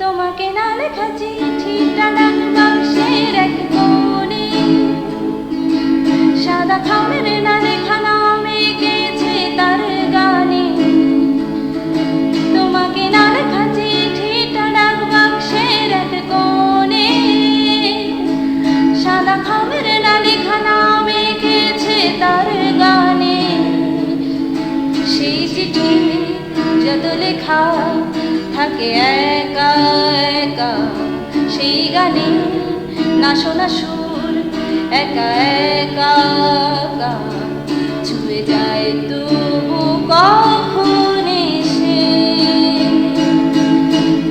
তোমাকে না লেখা চিঠি টানান বাক্সের এক কোণে। সাদা খামের না লেখা নামে গেছে তার গানে। তোমাকে না লেখা চিঠি টানান বাক্সের এক কোণে। সাদা খামের না লেখা লেখা থাকে একা একা। সেই গানে না শোনা সুর, একা একা ছুঁয়ে যায় তবু কখন এসে?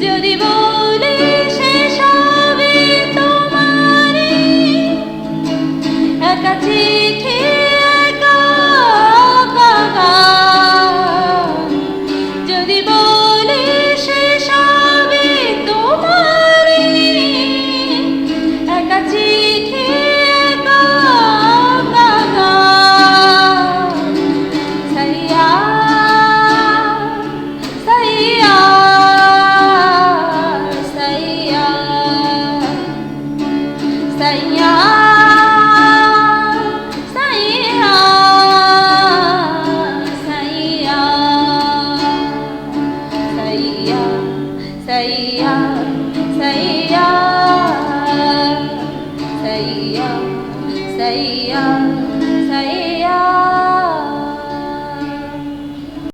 যদি বলি শেষ হবে তোমারে একা চিঠি Say yeah, say yeah, say yeah.